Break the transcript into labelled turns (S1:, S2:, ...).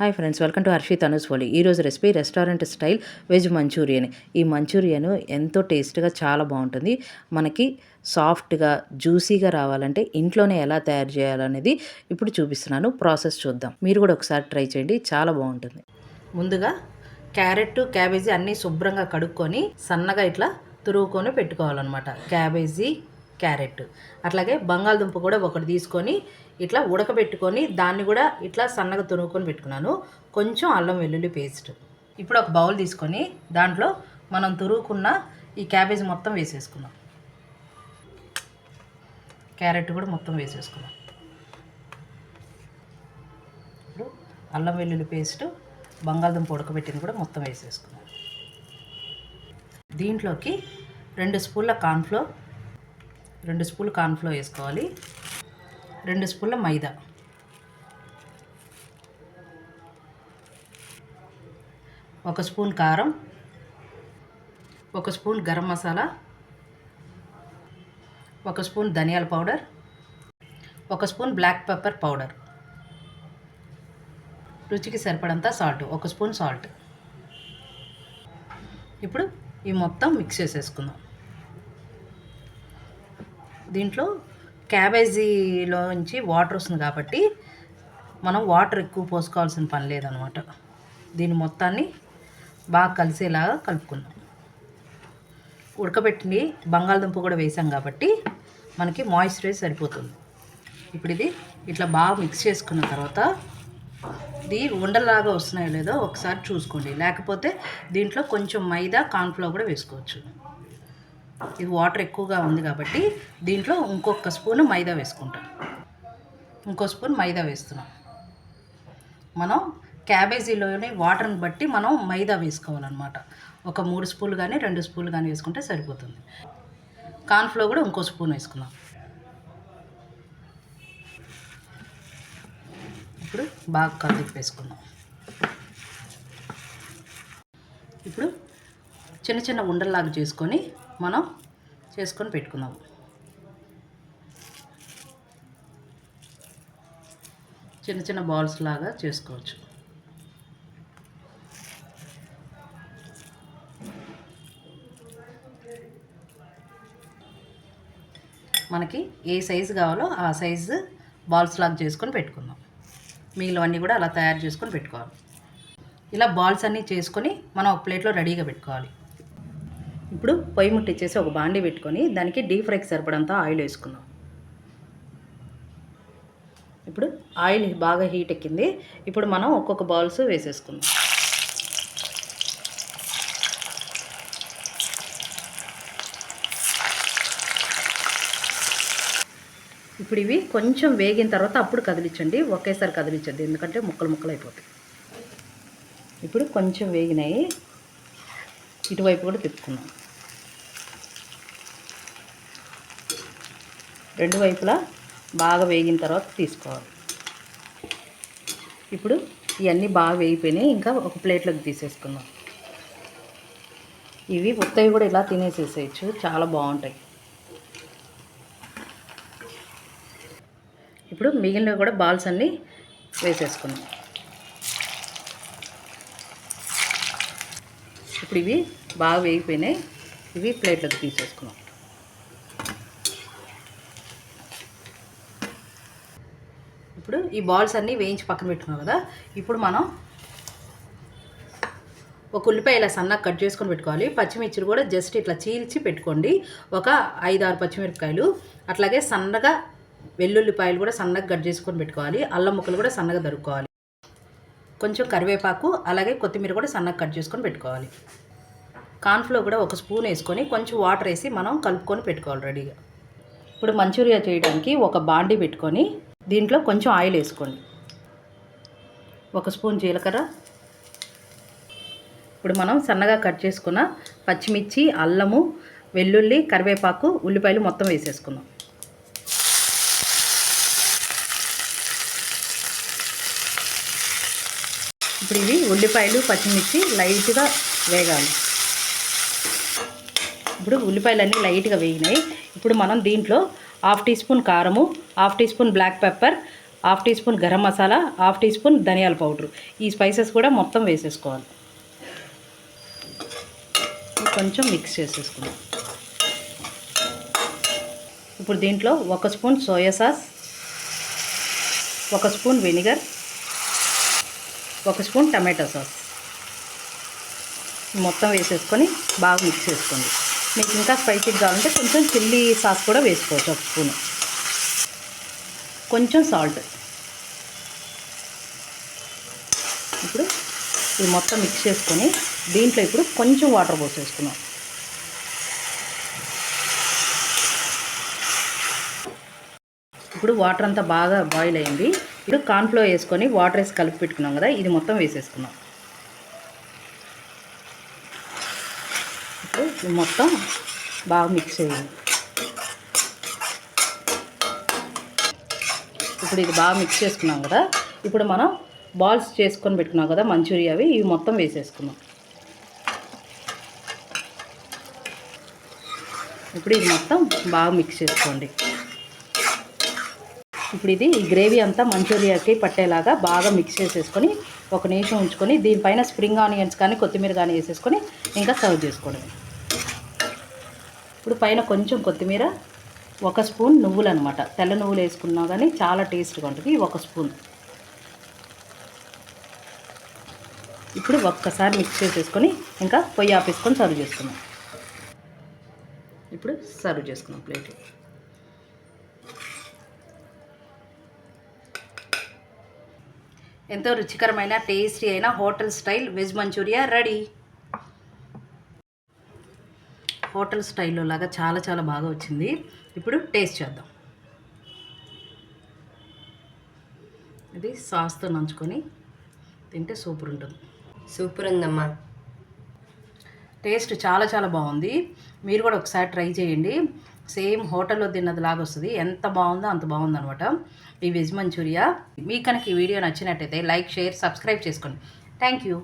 S1: Hi friends welcome to Harshit అనుస్వలి ఈరోజు recipe restaurant style veg manchurian. ఈ Manchurian ఎంతో టేస్ట్గా చాలా బాగుంటుంది. మనకి సాఫ్ట్గా జ్యూసీగా రావాలంటే ఇంట్లోనే ఎలా తయారు చేయాలనేది ఇప్పుడు చూపిస్తున్నాను. ప్రాసెస్ చూద్దాం. మీరు కూడా ఒకసారి ట్రై చేయండి. చాలా బాగుంటుంది. ముందుగా క్యారెట్ క్యాబేజీ అన్నీ శుభ్రంగా కడుక్కొని సన్నగా ఇట్లా తురుగుకొని పెట్టుకోవాలన్నమాట. Cabbage carrot. అట్లాగే బంగాళదుంప కూడా ఒకటి తీసుకొని ఇట్లా ఉడకబెట్టుకొని దాన్ని కూడా ఇట్లా సన్నగా తురుముకొని పెట్టుకున్నాను. కొంచెం అల్లం వెల్లుల్లి పేస్ట్. ఇప్పుడు ఒక బౌల్ తీసుకొని దాంట్లో మనం తురుముకున్న ఈ క్యాబేజ్ మొత్తం వేసేసుకున్నాం క్యారెట్ కూడా మొత్తం వేసేసుకున్నాం ఇప్పుడు అల్లం వెల్లుల్లి పేస్ట్ బంగాళదుంప ఉడకబెట్టింది కూడా మొత్తం వేసేసుకున్నాం దీంట్లోకి రెండు స్పూన్ల కార్న్ఫ్లోర్ రెండు స్పూన్లు కార్న్ఫ్లోర్ వేసుకోవాలి. రెండు స్పూన్ల మైదా. ఒక స్పూన్ కారం ఒక స్పూన్ గరం మసాలా ఒక స్పూన్ ధనియాల పౌడర్ ఒక స్పూన్ బ్లాక్ పెప్పర్ పౌడర్. రుచికి సరిపడంత సాల్ట్ ఒక స్పూన్ సాల్ట్. ఇప్పుడు ఈ మొత్తం మిక్స్ చేసేసుకుందాం. దీంట్లో క్యాబేజీలోంచి వాటర్ వస్తుంది కాబట్టి మనం వాటర్ ఎక్కువ పోసుకోవాల్సిన పని లేదనమాట. దీని మొత్తాన్ని బాగా కలిసేలాగా కలుపుకుందాం. ఉడకబెట్టి బంగాళదుంప కూడా వేసాం కాబట్టి మనకి మాయిశ్చరైజ్ సరిపోతుంది. ఇప్పుడు ఇది ఇట్లా బాగా మిక్స్ చేసుకున్న తర్వాత ఇది ఉండలాగా వస్తున్నాయో లేదో ఒకసారి చూసుకోండి. లేకపోతే దీంట్లో కొంచెం మైదా కార్న్ఫ్లవర్ కూడా వేసుకోవచ్చు. ఇది వాటర్ ఎక్కువగా ఉంది కాబట్టి దీంట్లో ఇంకొక స్పూన్ మైదా వేసుకుంటాం. ఇంకో స్పూన్ మైదా వేస్తున్నాం. మనం క్యాబేజీలోని వాటర్ని బట్టి మనం మైదా వేసుకోవాలన్నమాట. ఒక మూడు స్పూన్లు కానీ రెండు స్పూన్లు కానీ వేసుకుంటే సరిపోతుంది. కార్న్ఫ్లోర్ కూడా ఇంకో స్పూన్ వేసుకుందాం. ఇప్పుడు బాగా కలిపి వేసుకుందాం. ఇప్పుడు చిన్న చిన్న ఉండల్లాగా చేసుకొని మనం చేసుకొని పెట్టుకుందాం. చిన్న చిన్న బాల్స్ లాగా చేసుకోవచ్చు. మనకి ఏ సైజు కావాలో ఆ సైజు బాల్స్ లాగా చేసుకొని పెట్టుకుందాం. మిగిలినవన్నీ కూడా అలా తయారు చేసుకొని పెట్టుకోవాలి. ఇలా బాల్స్ అన్నీ చేసుకొని మనం ఒక ప్లేట్లో రెడీగా పెట్టుకోవాలి. ఇప్పుడు పొయ్యి ముట్టించేసి ఒక బాండి పెట్టుకొని దానికి డీప్ ఫ్రైకి సరిపడంత ఆయిల్ వేసుకుందాం. ఇప్పుడు ఆయిల్ బాగా హీట్ ఎక్కింది. ఇప్పుడు మనం ఒక్కొక్క బౌల్స్ వేసేసుకుందాం. ఇప్పుడు ఇవి కొంచెం వేగిన తర్వాత అప్పుడు కదిలించండి ఒకేసారి కదిలించండి ఎందుకంటే ముక్కలు ముక్కలు అయిపోతాయి ఇప్పుడు కొంచెం వేగినాయి. ఇటువైపు కూడా తిప్పుకున్నాం రెండు వైపులా బాగా వేగిన తర్వాత తీసుకోవాలి. ఇప్పుడు ఇవన్నీ బాగా వేగిపోయినాయి. ఇంకా ఒక ప్లేట్లోకి తీసేసుకుందాం. ఇవి ఉత్తవి కూడా ఇలా తినేసేసేయచ్చు. చాలా బాగుంటాయి. ఇప్పుడు మిగిలినవి కూడా బాల్స్ అన్నీ వేసేసుకుందాం. ఇప్పుడు ఇవి బాగా వేగిపోయినాయి. ఇవి ప్లేట్లోకి తీసేసుకున్నాం. ఇప్పుడు ఈ బాల్స్ అన్నీ వేయించి పక్కన పెట్టుకున్నాం కదా. ఇప్పుడు మనం ఒక ఉల్లిపాయ ఇలా సన్నగా కట్ చేసుకొని పెట్టుకోవాలి. పచ్చిమిర్చిలు కూడా జస్ట్ ఇట్లా చీల్చి పెట్టుకోండి. ఒక ఐదు ఆరు పచ్చిమిరపకాయలు అట్లాగే సన్నగా వెల్లుల్లిపాయలు కూడా సన్నగా కట్ చేసుకొని పెట్టుకోవాలి. అల్లం ముక్కలు కూడా సన్నగా దొరుకుకోవాలి కొంచెం కరివేపాకు అలాగే కొత్తిమీర కూడా సన్నగా కట్ చేసుకొని పెట్టుకోవాలి. కాన్ఫ్లో కూడా ఒక స్పూన్ వేసుకొని కొంచెం వాటర్ వేసి మనం కలుపుకొని పెట్టుకోవాలి రెడీగా. ఇప్పుడు మంచూరియా చేయడానికి ఒక బాండీ పెట్టుకొని దీంట్లో కొంచెం ఆయిల్ వేసుకోండి. ఒక స్పూన్ జీలకర్ర. ఇప్పుడు మనం సన్నగా కట్ చేసుకున్న పచ్చిమిర్చి అల్లము వెల్లుల్లి కరివేపాకు ఉల్లిపాయలు మొత్తం వేసేసుకుందాం. ఇప్పుడు ఇవి ఉల్లిపాయలు పచ్చిమిర్చి లైట్గా వేగాలి. ఇప్పుడు ఉల్లిపాయలు అన్నీ లైట్గా వేగినాయి. ఇప్పుడు మనం దీంట్లో హాఫ్ టీ స్పూన్ కారము half teaspoon black pepper half teaspoon garam masala half teaspoon ధనియాల పౌడర్. ఈ స్పైసెస్ కూడా మొత్తం వేసేసుకోవాలి. కొంచెం మిక్స్ చేసేసుకుందాం. ఇప్పుడు దీంట్లో ఒక స్పూన్ సోయా సాస్ ఒక స్పూన్ వెనిగర్ ఒక స్పూన్ టమాటో సాస్. మొత్తం వేసేసుకొని బాగా మిక్స్ చేసుకోండి. మీకు ఇంకా స్పైసీ కావాలంటే కొంచెం చిల్లీ సాస్ కూడా వేసుకోవచ్చు ఒక స్పూన్. కొంచెం సాల్ట్. ఇప్పుడు ఇది మొత్తం మిక్స్ చేసుకొని దీంట్లో ఇప్పుడు కొంచెం వాటర్ పోసేసుకున్నాం ఇప్పుడు వాటర్ అంతా బాగా బాయిల్ అయింది. ఇప్పుడు కార్న్ఫ్లో వేసుకొని వాటర్ వేసి కలిపి పెట్టుకున్నాం కదా ఇది మొత్తం వేసేసుకున్నాం ఇప్పుడు ఇది మొత్తం బాగా మిక్స్ చేయండి. ఇప్పుడు ఇది బాగా మిక్స్ చేసుకున్నాం కదా ఇప్పుడు మనం బాల్స్ చేసుకొని పెట్టుకున్నాం కదా మంచూరియా అవి ఇవి మొత్తం వేసేసుకున్నాం ఇప్పుడు ఇది మొత్తం బాగా మిక్స్ చేసుకోండి. ఇప్పుడు ఇది ఈ గ్రేవీ అంతా మంచూరియాకి పట్టేలాగా బాగా మిక్స్ చేసేసుకొని ఒక నిమిషం ఉంచుకొని దీనిపైన స్ప్రింగ్ ఆనియన్స్ కానీ కొత్తిమీర కానీ వేసేసుకొని ఇంకా సర్వ్ చేసుకోవడమే. ఇప్పుడు పైన కొంచెం కొత్తిమీర ఒక స్పూన్ నువ్వులు అనమాట తెల్ల నువ్వులు వేసుకున్నా కానీ చాలా టేస్ట్గా ఉంటుంది. ఒక స్పూన్. ఇప్పుడు ఒక్కసారి మిక్స్ చేసేసుకొని ఇంకా పొయ్యి ఆపేసుకొని సర్వ్ చేసుకున్నాం ఇప్పుడు సర్వ్ చేసుకున్నాం ప్లేట్. ఎంతో రుచికరమైన టేస్టీ అయిన hotel style veg manchuria ready. Hotel స్టైల్లో లాగా చాలా చాలా బాగా వచ్చింది. ఇప్పుడు టేస్ట్ చేద్దాం. ఇది సాస్తో నంచుకొని తింటే సూపర్ ఉంటుంది.
S2: సూపర్ ఉందమ్మా.
S1: టేస్ట్ చాలా చాలా బాగుంది. మీరు కూడా ఒకసారి ట్రై చేయండి. సేమ్ హోటల్లో తిన్నది లాగా వస్తుంది. ఎంత బాగుందో అంత బాగుంది అనమాట ఈ వెజ్ మంచూరియా. మీకు కనుక ఈ వీడియో నచ్చినట్టయితే లైక్ షేర్ సబ్స్క్రైబ్ చేసుకోండి. Thank you.